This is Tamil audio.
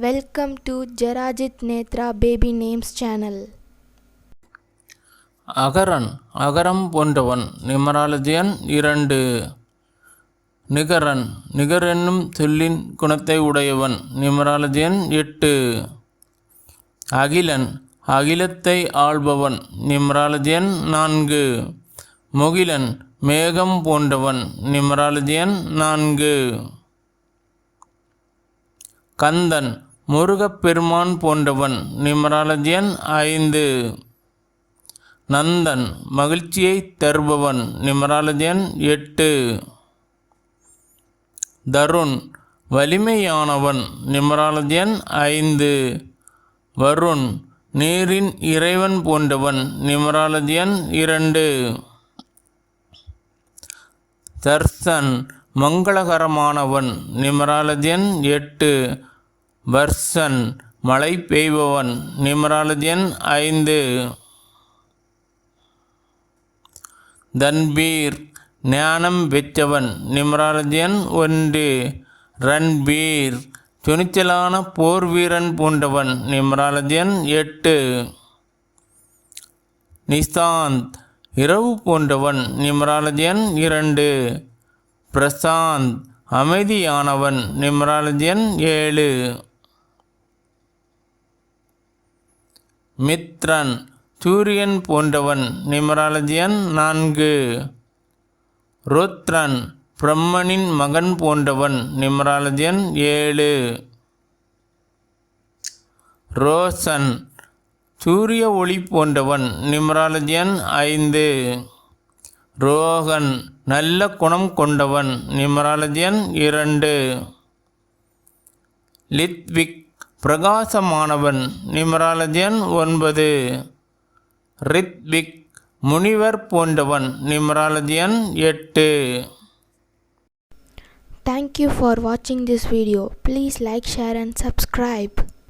Welcome to Jerajith Netra baby names channel Agaran Agaram போன்றவன் நிமராலஜியன் இரண்டு. நிகரன் நிகர் என்னும் சொல்லின் குணத்தை உடையவன் நிமராலஜியன் எட்டு. அகிலன் அகிலத்தை ஆள்பவன் நிமராலஜியன் நான்கு. முகிலன் மேகம் போன்றவன் நிமராலஜியன் நான்கு. கந்தன் முருகப்பெருமான் போன்றவன் நிமராலஜியன் ஐந்து. நந்தன் மகிழ்ச்சியை தருபவன் நிமராலஜன் எட்டு. தருண் வலிமையானவன் நிமராலஜன் ஐந்து. வருண் நீரின் இறைவன் போன்றவன் நிமராலஜியன் இரண்டு. தர்சன் மங்களகரமானவன் நிமராலதியன் எட்டு வர்சன் மழை பெய்பவன் நிமராலதியன் ஐந்து தன்பீர் ஞானம் பெற்றவன் நிமராலதியன் ஒன்று ரன்பீர் துணிச்சலான போர் வீரன் பூண்டவன் நிமராலதியன் எட்டு நிஸ்தாந்த் இரவு போன்றவன் நிமராலதியன் இரண்டு பிரசாந்த் அமைதியானவன் நிம்ராலஜன் ஏழு. மித்ரன் சூரியன் போன்றவன் நிமராலஜியன் நான்கு. ருத்ரன் பிரம்மனின் மகன் போன்றவன் நிமராலஜியன் ஏழு. ரோசன் சூரிய ஒளி போன்றவன் நிமராலஜியன் ஐந்து. ரோகன் நல்ல குணம் கொண்டவன். நிமராலஜியன் இரண்டு. லித்விக் பிரகாசமானவன். நிமராலஜியன் ஒன்பது. ரித்விக் முனிவர் போன்றவன். நிமராலஜியன் எட்டு. Thank you for watching this video. Please like, share, and subscribe.